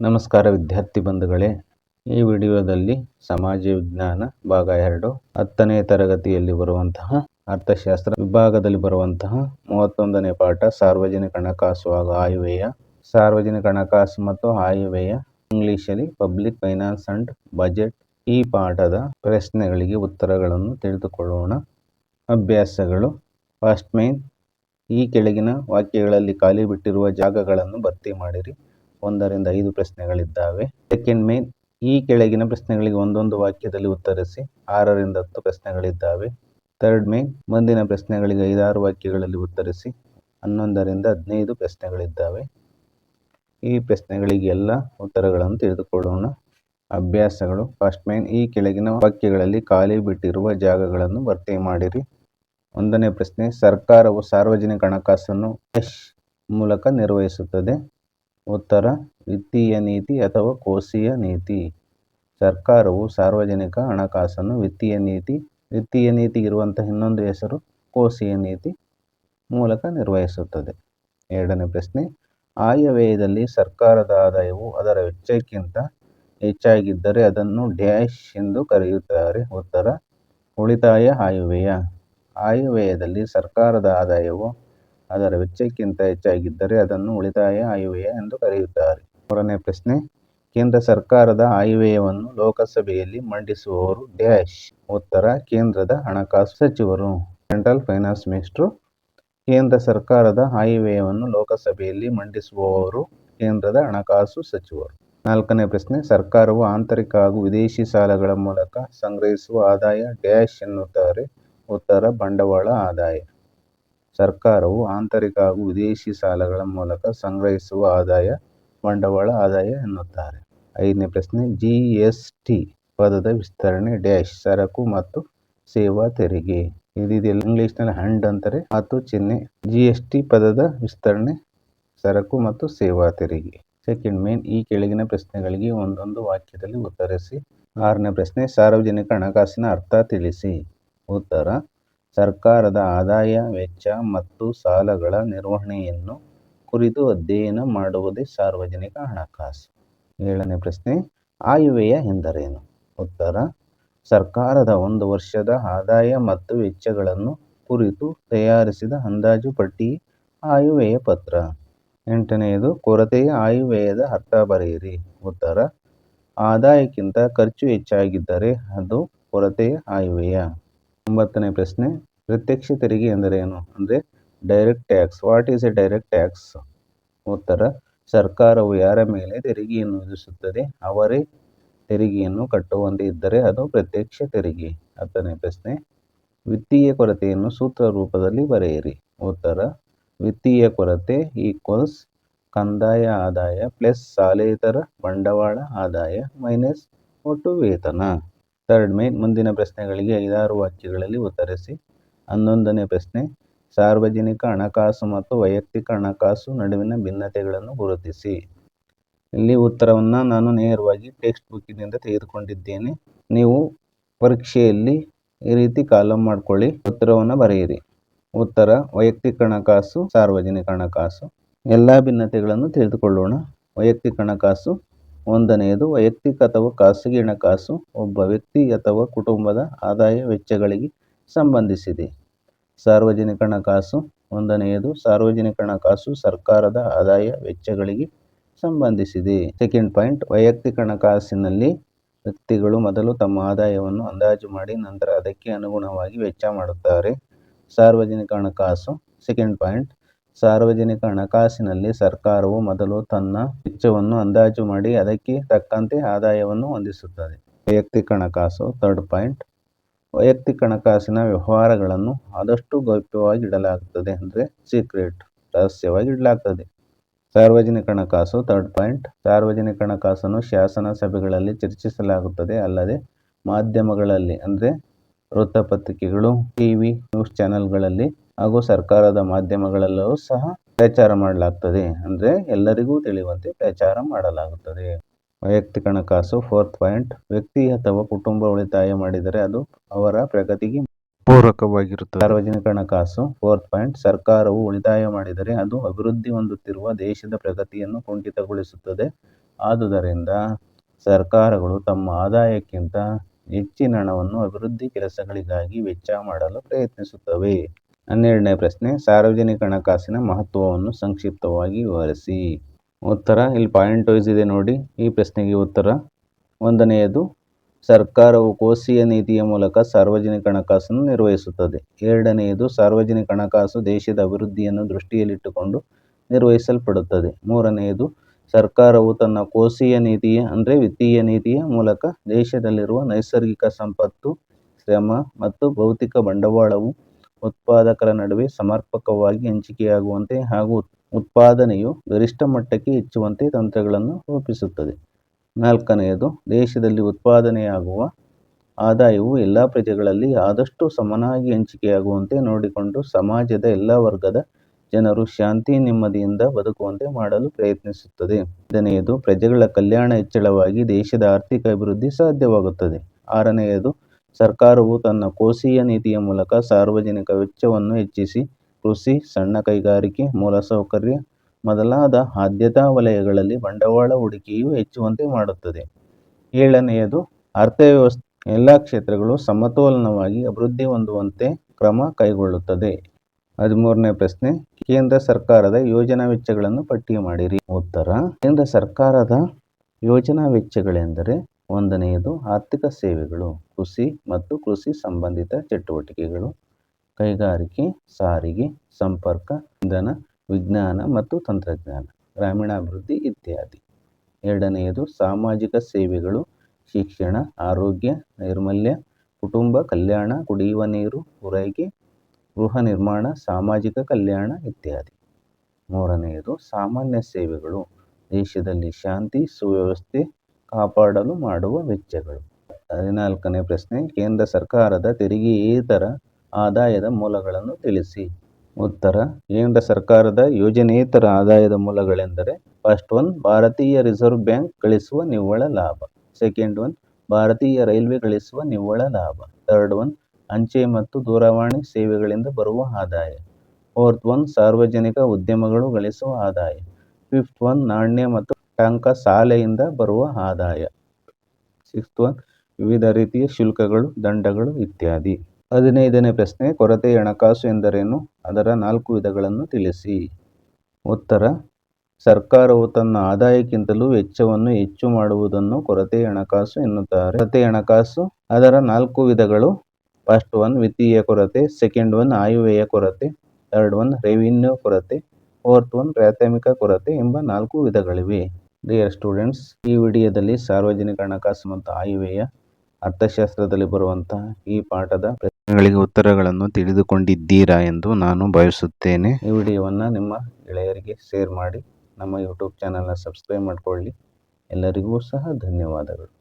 ನಮಸ್ಕಾರ ವಿದ್ಯಾರ್ಥಿ ಬಂಧುಗಳೇ. ಈ ವಿಡಿಯೋದಲ್ಲಿ ಸಮಾಜ ವಿಜ್ಞಾನ ಭಾಗ ಎರಡು ಹತ್ತನೇ ತರಗತಿಯಲ್ಲಿ ಬರುವಂತಹ ಅರ್ಥಶಾಸ್ತ್ರ ವಿಭಾಗದಲ್ಲಿ ಬರುವಂತಹ ಮೂವತ್ತೊಂದನೇ ಪಾಠ ಸಾರ್ವಜನಿಕ ಹಣಕಾಸು ಹಾಗೂ ಆಯವ್ಯಯ. ಸಾರ್ವಜನಿಕ ಹಣಕಾಸು ಮತ್ತು ಆಯವ್ಯಯ ಇಂಗ್ಲಿಷಲ್ಲಿ ಪಬ್ಲಿಕ್ ಫೈನಾನ್ಸ್ ಅಂಡ್ ಬಜೆಟ್. ಈ ಪಾಠದ ಪ್ರಶ್ನೆಗಳಿಗೆ ಉತ್ತರಗಳನ್ನು ತಿಳಿದುಕೊಳ್ಳೋಣ. ಅಭ್ಯಾಸಗಳು. ಫಸ್ಟ್ ಮೇನ್, ಈ ಕೆಳಗಿನ ವಾಕ್ಯಗಳಲ್ಲಿ ಖಾಲಿ ಬಿಟ್ಟಿರುವ ಜಾಗಗಳನ್ನು ಭರ್ತಿ ಮಾಡಿರಿ. ಒಂದರಿಂದ ಐದು ಪ್ರಶ್ನೆಗಳಿದ್ದಾವೆ. ಸೆಕೆಂಡ್ ಮೇನ್ ಈ ಕೆಳಗಿನ ಪ್ರಶ್ನೆಗಳಿಗೆ ಒಂದೊಂದು ವಾಕ್ಯದಲ್ಲಿ ಉತ್ತರಿಸಿ ಆರರಿಂದ ಹತ್ತು ಪ್ರಶ್ನೆಗಳಿದ್ದಾವೆ. ಥರ್ಡ್ ಮೇನ್ ಮುಂದಿನ ಪ್ರಶ್ನೆಗಳಿಗೆ ಐದಾರು ವಾಕ್ಯಗಳಲ್ಲಿ ಉತ್ತರಿಸಿ ಹನ್ನೊಂದರಿಂದ ಹದಿನೈದು ಪ್ರಶ್ನೆಗಳಿದ್ದಾವೆ. ಈ ಪ್ರಶ್ನೆಗಳಿಗೆ ಎಲ್ಲ ಉತ್ತರಗಳನ್ನು ತಿಳಿದುಕೊಳ್ಳೋಣ. ಅಭ್ಯಾಸಗಳು. ಫಸ್ಟ್ ಮೇನ್ ಈ ಕೆಳಗಿನ ವಾಕ್ಯಗಳಲ್ಲಿ ಖಾಲಿ ಬಿಟ್ಟಿರುವ ಜಾಗಗಳನ್ನು ಭರ್ತಿ ಮಾಡಿರಿ. ಒಂದನೇ ಪ್ರಶ್ನೆ ಸರ್ಕಾರವು ಸಾರ್ವಜನಿಕ ಹಣಕಾಸನ್ನು ಯಶ್ ಮೂಲಕ ನಿರ್ವಹಿಸುತ್ತದೆ. ಉತ್ತರ, ವಿತ್ತೀಯ ನೀತಿ ಅಥವಾ ಕೋಶೀಯ ನೀತಿ. ಸರ್ಕಾರವು ಸಾರ್ವಜನಿಕ ಹಣಕಾಸನ್ನು ವಿತ್ತೀಯ ನೀತಿ ವಿತ್ತೀಯ ನೀತಿ ಇರುವಂತಹ ಇನ್ನೊಂದು ಹೆಸರು ಕೋಶೀಯ ನೀತಿ ಮೂಲಕ ನಿರ್ವಹಿಸುತ್ತದೆ. ಎರಡನೇ ಪ್ರಶ್ನೆ, ಆಯವ್ಯಯದಲ್ಲಿ ಸರ್ಕಾರದ ಆದಾಯವು ಅದರ ವೆಚ್ಚಕ್ಕಿಂತ ಹೆಚ್ಚಾಗಿದ್ದರೆ ಅದನ್ನು ಡ್ಯಾಶ್ ಎಂದು ಕರೆಯುತ್ತಾರೆ. ಉತ್ತರ, ಉಳಿತಾಯ ಆಯವ್ಯಯ. ಆಯವ್ಯಯದಲ್ಲಿ ಸರ್ಕಾರದ ಆದಾಯವು ಅದರ ವೆಚ್ಚಕ್ಕಿಂತ ಹೆಚ್ಚಾಗಿದ್ದರೆ ಅದನ್ನು ಉಳಿತಾಯ ಆಯವ್ಯಯ ಎಂದು ಕರೆಯುತ್ತಾರೆ. ಮೂರನೇ ಪ್ರಶ್ನೆ, ಕೇಂದ್ರ ಸರ್ಕಾರದ ಆಯವ್ಯಯವನ್ನು ಲೋಕಸಭೆಯಲ್ಲಿ ಮಂಡಿಸುವವರು ಡ್ಯಾಶ್. ಉತ್ತರ, ಕೇಂದ್ರದ ಹಣಕಾಸು ಸಚಿವರು. ಸೆಂಟ್ರಲ್ ಫೈನಾನ್ಸ್ ಮಿನಿಸ್ಟ್ರು, ಕೇಂದ್ರ ಸರ್ಕಾರದ ಆಯವ್ಯಯವನ್ನು ಲೋಕಸಭೆಯಲ್ಲಿ ಮಂಡಿಸುವವರು ಕೇಂದ್ರದ ಹಣಕಾಸು ಸಚಿವರು. ನಾಲ್ಕನೇ ಪ್ರಶ್ನೆ, ಸರ್ಕಾರವು ಆಂತರಿಕ ಹಾಗೂ ವಿದೇಶಿ ಸಾಲಗಳ ಮೂಲಕ ಸಂಗ್ರಹಿಸುವ ಆದಾಯ ಡ್ಯಾಶ್ ಎನ್ನುತ್ತಾರೆ. ಉತ್ತರ, ಬಂಡವಾಳ ಆದಾಯ. ಸರ್ಕಾರವು ಆಂತರಿಕ ಹಾಗೂ ವಿದೇಶಿ ಸಾಲಗಳ ಮೂಲಕ ಸಂಗ್ರಹಿಸುವ ಆದಾಯ ಬಂಡವಾಳ ಆದಾಯ ಎನ್ನುತ್ತಾರೆ. ಐದನೇ ಪ್ರಶ್ನೆ ಜಿ ಎಸ್ ಟಿ ಪದದ ವಿಸ್ತರಣೆ ಡ್ಯಾಶ್, ಸರಕು ಮತ್ತು ಸೇವಾ ತೆರಿಗೆ. ಇದಿದೆಲ್ಲ ಇಂಗ್ಲಿಷ್ನಲ್ಲಿ ಹಂಡ್ ಅಂತಾರೆ. ಮತ್ತು ಚಿಹ್ನೆ ಜಿ ಎಸ್ ಟಿ ಪದದ ವಿಸ್ತರಣೆ, ಸರಕು ಮತ್ತು ಸೇವಾ ತೆರಿಗೆ. ಸೆಕೆಂಡ್ ಮೇನ್ ಈ ಕೆಳಗಿನ ಪ್ರಶ್ನೆಗಳಿಗೆ ಒಂದೊಂದು ವಾಕ್ಯದಲ್ಲಿ ಉತ್ತರಿಸಿ. ಆರನೇ ಪ್ರಶ್ನೆ, ಸಾರ್ವಜನಿಕ ಹಣಕಾಸಿನ ಅರ್ಥ ತಿಳಿಸಿ. ಉತ್ತರ ಸರ್ಕಾರದ ಆದಾಯ, ವೆಚ್ಚ ಮತ್ತು ಸಾಲಗಳ ನಿರ್ವಹಣೆಯನ್ನು ಕುರಿತು ಅಧ್ಯಯನ ಮಾಡುವುದೇ ಸಾರ್ವಜನಿಕ ಹಣಕಾಸು. ಏಳನೇ ಪ್ರಶ್ನೆ ಆಯವ್ಯಯ ಎಂದರೇನು? ಉತ್ತರ, ಸರ್ಕಾರದ ಒಂದು ವರ್ಷದ ಆದಾಯ ಮತ್ತು ವೆಚ್ಚಗಳನ್ನು ಕುರಿತು ತಯಾರಿಸಿದ ಅಂದಾಜು ಪಟ್ಟಿ ಆಯವ್ಯಯ ಪತ್ರ. ಎಂಟನೆಯದು, ಕೊರತೆಯ ಆಯವ್ಯಯದ ಅರ್ಥ ಬರೆಯಿರಿ. ಉತ್ತರ, ಆದಾಯಕ್ಕಿಂತ ಖರ್ಚು ಹೆಚ್ಚಾಗಿದ್ದರೆ ಅದು ಕೊರತೆಯ ಆಯವ್ಯಯ ಒಂಬತ್ತನೇ ಪ್ರಶ್ನೆ, ಪ್ರತ್ಯಕ್ಷ ತೆರಿಗೆ ಎಂದರೇನು ಅಂದರೆ direct tax what is a direct tax ಉತ್ತರ, ಸರ್ಕಾರವು ಯಾರ ಮೇಲೆ ತೆರಿಗೆಯನ್ನು ವಿಧಿಸುತ್ತದೆ? ಅವರೇ ತೆರಿಗೆಯನ್ನು ಕಟ್ಟುವಂತೆ ಇದ್ದರೆ ಅದು ಪ್ರತ್ಯಕ್ಷ ತೆರಿಗೆ. ಹತ್ತನೇ ಪ್ರಶ್ನೆ, ವಿತ್ತೀಯ ಕೊರತೆಯನ್ನು ಸೂತ್ರ ರೂಪದಲ್ಲಿ ಬರೆಯಿರಿ. ಉತ್ತರ, ವಿತ್ತೀಯ ಕೊರತೆ ಈಕ್ವಲ್ಸ್ ಕಂದಾಯ ಆದಾಯ ಪ್ಲಸ್ ಸಾಲೇತರ ಬಂಡವಾಳ ಆದಾಯ ಮೈನಸ್ ಒಟ್ಟು ವೇತನ. ಥರ್ಡ್ ಮೇನ್ ಮುಂದಿನ ಪ್ರಶ್ನೆಗಳಿಗೆ ಐದಾರು ವಾಕ್ಯಗಳಲ್ಲಿ ಉತ್ತರಿಸಿ. ಹನ್ನೊಂದನೇ ಪ್ರಶ್ನೆ, ಸಾರ್ವಜನಿಕ ಹಣಕಾಸು ಮತ್ತು ವೈಯಕ್ತಿಕ ಹಣಕಾಸು ನಡುವಿನ ಭಿನ್ನತೆಗಳನ್ನು ಗುರುತಿಸಿ. ಇಲ್ಲಿ ಉತ್ತರವನ್ನು ನಾನು ನೇರವಾಗಿ ಟೆಕ್ಸ್ಟ್ ಬುಕ್ಕಿನಿಂದ ತೆಗೆದುಕೊಂಡಿದ್ದೇನೆ. ನೀವು ಪರೀಕ್ಷೆಯಲ್ಲಿ ಈ ರೀತಿ ಕಾಲಮ್ ಮಾಡ್ಕೊಳ್ಳಿ, ಉತ್ತರವನ್ನು ಬರೆಯಿರಿ. ಉತ್ತರ, ವೈಯಕ್ತಿಕ ಹಣಕಾಸು, ಸಾರ್ವಜನಿಕ ಹಣಕಾಸು. ಎಲ್ಲ ಭಿನ್ನತೆಗಳನ್ನು ತಿಳಿದುಕೊಳ್ಳೋಣ. ವೈಯಕ್ತಿಕ ಹಣಕಾಸು ಒಂದನೆಯದು ವೈಯಕ್ತಿಕ ಅಥವಾ ಖಾಸಗಿ ಹಣಕಾಸು ಒಬ್ಬ ವ್ಯಕ್ತಿ ಅಥವಾ ಕುಟುಂಬದ ಆದಾಯ ವೆಚ್ಚಗಳಿಗೆ ಸಂಬಂಧಿಸಿದೆ. ಸಾರ್ವಜನಿಕ ಹಣಕಾಸು ಒಂದನೆಯದು ಸಾರ್ವಜನಿಕ ಹಣಕಾಸು ಸರ್ಕಾರದ ಆದಾಯ ವೆಚ್ಚಗಳಿಗೆ ಸಂಬಂಧಿಸಿದೆ. ಸೆಕೆಂಡ್ ಪಾಯಿಂಟ್ ವೈಯಕ್ತಿಕ ಹಣಕಾಸಿನಲ್ಲಿ ವ್ಯಕ್ತಿಗಳು ಮೊದಲು ತಮ್ಮ ಆದಾಯವನ್ನು ಅಂದಾಜು ಮಾಡಿ ನಂತರ ಅದಕ್ಕೆ ಅನುಗುಣವಾಗಿ ವೆಚ್ಚ ಮಾಡುತ್ತಾರೆ. ಸಾರ್ವಜನಿಕ ಹಣಕಾಸು ಸೆಕೆಂಡ್ ಪಾಯಿಂಟ್ ಸಾರ್ವಜನಿಕ ಹಣಕಾಸಿನಲ್ಲಿ ಸರ್ಕಾರವು ಮೊದಲು ತನ್ನ ವೆಚ್ಚವನ್ನು ಅಂದಾಜು ಮಾಡಿ ಅದಕ್ಕೆ ತಕ್ಕಂತೆ ಆದಾಯವನ್ನು ಹೊಂದಿಸುತ್ತದೆ. ವೈಯಕ್ತಿಕ ಹಣಕಾಸು, ಥರ್ಡ್ ಪಾಯಿಂಟ್, ವೈಯಕ್ತಿಕ ಹಣಕಾಸಿನ ವ್ಯವಹಾರಗಳನ್ನು ಆದಷ್ಟು ಗೌಪ್ಯವಾಗಿ ಇಡಲಾಗುತ್ತದೆ ಅಂದರೆ ಸೀಕ್ರೆಟ್, ರಹಸ್ಯವಾಗಿ ಇಡಲಾಗ್ತದೆ. ಸಾರ್ವಜನಿಕ ಹಣಕಾಸು, ಥರ್ಡ್ ಪಾಯಿಂಟ್, ಸಾರ್ವಜನಿಕ ಹಣಕಾಸನ್ನು ಶಾಸನ ಸಭೆಗಳಲ್ಲಿ ಚರ್ಚಿಸಲಾಗುತ್ತದೆ. ಅಲ್ಲದೆ ಮಾಧ್ಯಮಗಳಲ್ಲಿ ಅಂದರೆ ವೃತ್ತಪತ್ರಿಕೆಗಳು ಟಿವಿ ನ್ಯೂಸ್ ಚಾನೆಲ್ಗಳಲ್ಲಿ ಹಾಗೂ ಸರ್ಕಾರದ ಮಾಧ್ಯಮಗಳಲ್ಲೂ ಸಹ ಪ್ರಚಾರ ಮಾಡಲಾಗ್ತದೆ. ಅಂದರೆ ಎಲ್ಲರಿಗೂ ತಿಳಿಯುವಂತೆ ಪ್ರಚಾರ ಮಾಡಲಾಗುತ್ತದೆ. ವೈಯಕ್ತಿಕ ಹಣಕಾಸು ಫೋರ್ತ್ ಪಾಯಿಂಟ್ ವ್ಯಕ್ತಿ ಅಥವಾ ಕುಟುಂಬ ಉಳಿತಾಯ ಮಾಡಿದರೆ ಅದು ಅವರ ಪ್ರಗತಿಗೆ ಪೂರಕವಾಗಿರುತ್ತದೆ. ಸಾರ್ವಜನಿಕ ಹಣಕಾಸು ಫೋರ್ತ್ ಪಾಯಿಂಟ್ ಸರ್ಕಾರವು ಉಳಿತಾಯ ಮಾಡಿದರೆ ಅದು ಅಭಿವೃದ್ಧಿ ಹೊಂದುತ್ತಿರುವ ದೇಶದ ಪ್ರಗತಿಯನ್ನು ಕುಂಠಿತಗೊಳಿಸುತ್ತದೆ. ಆದುದರಿಂದ ಸರ್ಕಾರಗಳು ತಮ್ಮ ಆದಾಯಕ್ಕಿಂತ ಹೆಚ್ಚಿನ ಹಣವನ್ನು ಅಭಿವೃದ್ಧಿ ಕೆಲಸಗಳಿಗಾಗಿ ವೆಚ್ಚ ಮಾಡಲು ಪ್ರಯತ್ನಿಸುತ್ತವೆ. ಹನ್ನೆರಡನೇ ಪ್ರಶ್ನೆ, ಸಾರ್ವಜನಿಕ ಹಣಕಾಸಿನ ಮಹತ್ವವನ್ನು ಸಂಕ್ಷಿಪ್ತವಾಗಿ ವಿವರಿಸಿ. ಉತ್ತರ, ಇಲ್ಲಿ ಪಾಯಿಂಟ್ ವೈಸ್ ಇದೆ ನೋಡಿ. ಈ ಪ್ರಶ್ನೆಗೆ ಉತ್ತರ. ಒಂದನೆಯದು, ಸರ್ಕಾರವು ಕೋಶೀಯ ನೀತಿಯ ಮೂಲಕ ಸಾರ್ವಜನಿಕ ಹಣಕಾಸನ್ನು ನಿರ್ವಹಿಸುತ್ತದೆ. ಎರಡನೆಯದು, ಸಾರ್ವಜನಿಕ ಹಣಕಾಸು ದೇಶದ ಅಭಿವೃದ್ಧಿಯನ್ನು ದೃಷ್ಟಿಯಲ್ಲಿಟ್ಟುಕೊಂಡು ನಿರ್ವಹಿಸಲ್ಪಡುತ್ತದೆ. ಮೂರನೆಯದು, ಸರ್ಕಾರವು ತನ್ನ ಕೋಶೀಯ ನೀತಿಯ, ಅಂದರೆ ವಿತ್ತೀಯ ನೀತಿಯ ಮೂಲಕ ದೇಶದಲ್ಲಿರುವ ನೈಸರ್ಗಿಕ ಸಂಪತ್ತು, ಶ್ರಮ ಮತ್ತು ಭೌತಿಕ ಬಂಡವಾಳವು ಉತ್ಪಾದಕರ ನಡುವೆ ಸಮರ್ಪಕವಾಗಿ ಹಂಚಿಕೆಯಾಗುವಂತೆ ಹಾಗೂ ಉತ್ಪಾದನೆಯು ಗರಿಷ್ಠ ಮಟ್ಟಕ್ಕೆ ಹೆಚ್ಚುವಂತೆ ತಂತ್ರಗಳನ್ನು ರೂಪಿಸುತ್ತದೆ. ನಾಲ್ಕನೆಯದು, ದೇಶದಲ್ಲಿ ಉತ್ಪಾದನೆಯಾಗುವ ಆದಾಯವು ಎಲ್ಲ ಪ್ರಜೆಗಳಲ್ಲಿ ಆದಷ್ಟು ಸಮನಾಗಿ ಹಂಚಿಕೆಯಾಗುವಂತೆ ನೋಡಿಕೊಂಡು ಸಮಾಜದ ಎಲ್ಲ ವರ್ಗದ ಜನರು ಶಾಂತಿ, ನೆಮ್ಮದಿಯಿಂದ ಬದುಕುವಂತೆ ಮಾಡಲು ಪ್ರಯತ್ನಿಸುತ್ತದೆ. ಐದನೆಯದು, ಪ್ರಜೆಗಳ ಕಲ್ಯಾಣ ಹೆಚ್ಚಳವಾಗಿ ದೇಶದ ಆರ್ಥಿಕ ಅಭಿವೃದ್ಧಿ ಸಾಧ್ಯವಾಗುತ್ತದೆ. ಆರನೆಯದು ಸರ್ಕಾರವು ತನ್ನ ಕೋಶೀಯ ನೀತಿಯ ಮೂಲಕ ಸಾರ್ವಜನಿಕ ವೆಚ್ಚವನ್ನು ಹೆಚ್ಚಿಸಿ ಕೃಷಿ, ಸಣ್ಣ ಕೈಗಾರಿಕೆ ಮೂಲಸೌಕರ್ಯ ಮೊದಲಾದ ಆದ್ಯತಾ ವಲಯಗಳಲ್ಲಿ ಬಂಡವಾಳ ಹೂಡಿಕೆಯು ಹೆಚ್ಚುವಂತೆ ಮಾಡುತ್ತದೆ. ಏಳನೆಯದು, ಅರ್ಥವ್ಯವಸ್ಥೆ. ಎಲ್ಲ ಕ್ಷೇತ್ರಗಳು ಸಮತೋಲನವಾಗಿ ಅಭಿವೃದ್ಧಿ ಹೊಂದುವಂತೆ ಕ್ರಮ ಕೈಗೊಳ್ಳುತ್ತದೆ. ಹದಿಮೂರನೇ ಪ್ರಶ್ನೆ, ಕೇಂದ್ರ ಸರ್ಕಾರದ ಯೋಜನಾ ವೆಚ್ಚಗಳನ್ನು ಪಟ್ಟಿ ಮಾಡಿರಿ. ಉತ್ತರ, ಕೇಂದ್ರ ಸರ್ಕಾರದ ಯೋಜನಾ ವೆಚ್ಚಗಳೆಂದರೆ ಒಂದನೆಯದು ಆರ್ಥಿಕ ಸೇವೆಗಳು, ಕೃಷಿ ಮತ್ತು ಕೃಷಿ ಸಂಬಂಧಿತ ಚಟುವಟಿಕೆಗಳು, ಕೈಗಾರಿಕೆ, ಸಾರಿಗೆ, ಸಂಪರ್ಕ, ಇಂಧನ, ವಿಜ್ಞಾನ ಮತ್ತು ತಂತ್ರಜ್ಞಾನ, ಗ್ರಾಮೀಣಾಭಿವೃದ್ಧಿ ಇತ್ಯಾದಿ. ಎರಡನೆಯದು ಸಾಮಾಜಿಕ ಸೇವೆಗಳು, ಶಿಕ್ಷಣ, ಆರೋಗ್ಯ, ನೈರ್ಮಲ್ಯ, ಕುಟುಂಬ ಕಲ್ಯಾಣ, ಕುಡಿಯುವ ನೀರು ಪೂರೈಕೆ ಗೃಹ ನಿರ್ಮಾಣ, ಸಾಮಾಜಿಕ ಕಲ್ಯಾಣ ಇತ್ಯಾದಿ. ಮೂರನೆಯದು ಸಾಮಾನ್ಯ ಸೇವೆಗಳು, ದೇಶದಲ್ಲಿ ಶಾಂತಿ, ಸುವ್ಯವಸ್ಥೆ ಕಾಪಾಡಲು ಮಾಡುವ ವೆಚ್ಚಗಳು. ಹದಿನಾಲ್ಕನೇ ಪ್ರಶ್ನೆ, ಕೇಂದ್ರ ಸರ್ಕಾರದ ತೆರಿಗೆಯೇತರ ಆದಾಯದ ಮೂಲಗಳನ್ನು ತಿಳಿಸಿ. ಉತ್ತರ, ಕೇಂದ್ರ ಸರ್ಕಾರದ ಯೋಜನೇತರ ಆದಾಯದ ಮೂಲಗಳೆಂದರೆ ಫಸ್ಟ್ ಒನ್ ಭಾರತೀಯ ರಿಸರ್ವ್ ಬ್ಯಾಂಕ್ ಗಳಿಸುವ ನಿವ್ವಳ ಲಾಭ. ಸೆಕೆಂಡ್ ಒನ್ ಭಾರತೀಯ ರೈಲ್ವೆ ಗಳಿಸುವ ನಿವ್ವಳ ಲಾಭ. ಥರ್ಡ್ ಒನ್ ಅಂಚೆ ಮತ್ತು ದೂರವಾಣಿ ಸೇವೆಗಳಿಂದ ಬರುವ ಆದಾಯ. ಫೋರ್ತ್ ಒನ್ ಸಾರ್ವಜನಿಕ ಉದ್ಯಮಗಳು ಗಳಿಸುವ ಆದಾಯ. ಫಿಫ್ತ್ ಒನ್ ನಾಣ್ಯ ಮತ್ತು ಟಂಕ ಸಾಲೆಯಿಂದ ಬರುವ ಆದಾಯ. ಸಿಕ್ಸ್ತ್ ಒನ್ ವಿವಿಧ ರೀತಿಯ ಶುಲ್ಕಗಳು, ದಂಡಗಳು ಇತ್ಯಾದಿ. ಹದಿನೈದನೇ ಪ್ರಶ್ನೆ, ಕೊರತೆ ಹಣಕಾಸು ಎಂದರೇನು? ಅದರ ನಾಲ್ಕು ವಿಧಗಳನ್ನು ತಿಳಿಸಿ. ಉತ್ತರ, ಸರ್ಕಾರವು ತನ್ನ ಆದಾಯಕ್ಕಿಂತಲೂ ವೆಚ್ಚವನ್ನು ಹೆಚ್ಚು ಮಾಡುವುದನ್ನು ಕೊರತೆ ಹಣಕಾಸು ಎನ್ನುತ್ತಾರೆ. ಕೊರತೆ ಹಣಕಾಸು, ಅದರ ನಾಲ್ಕು ವಿಧಗಳು. ಫಸ್ಟ್ ಒನ್, ವಿತ್ತೀಯ ಕೊರತೆ. ಸೆಕೆಂಡ್ ಒನ್, ಆಯವ್ಯಯ ಕೊರತೆ. ಥರ್ಡ್ ಒನ್, ರೆವಿನ್ಯೂ ಕೊರತೆ. ಫೋರ್ತ್ ಒನ್, ಪ್ರಾಥಮಿಕ ಕೊರತೆ ಎಂಬ ನಾಲ್ಕು ವಿಧಗಳಿವೆ. ಡಿಯರ್ ಸ್ಟೂಡೆಂಟ್ಸ್ ಈ ವಿಡಿಯೋದಲ್ಲಿ ಸಾರ್ವಜನಿಕ ಹಣಕಾಸು ಮತ್ತು ಆಯವ್ಯಯ ಅರ್ಥಶಾಸ್ತ್ರದಲ್ಲಿ ಬರುವಂತಹ ಈ ಪಾಠದ ಪ್ರಶ್ನೆಗಳಿಗೆ ಉತ್ತರಗಳನ್ನು ತಿಳಿದುಕೊಂಡಿದ್ದೀರಾ ಎಂದು ನಾನು ಭಾವಿಸುತ್ತೇನೆ ಈ ವಿಡಿಯೋವನ್ನು ನಿಮ್ಮ ಗೆಳೆಯರಿಗೆ ಶೇರ್ ಮಾಡಿ, ನಮ್ಮ ಯೂಟ್ಯೂಬ್ ಚಾನಲ್ನ ಸಬ್ಸ್ಕ್ರೈಬ್ ಮಾಡಿಕೊಳ್ಳಿ. ಎಲ್ಲರಿಗೂ ಸಹ ಧನ್ಯವಾದಗಳು.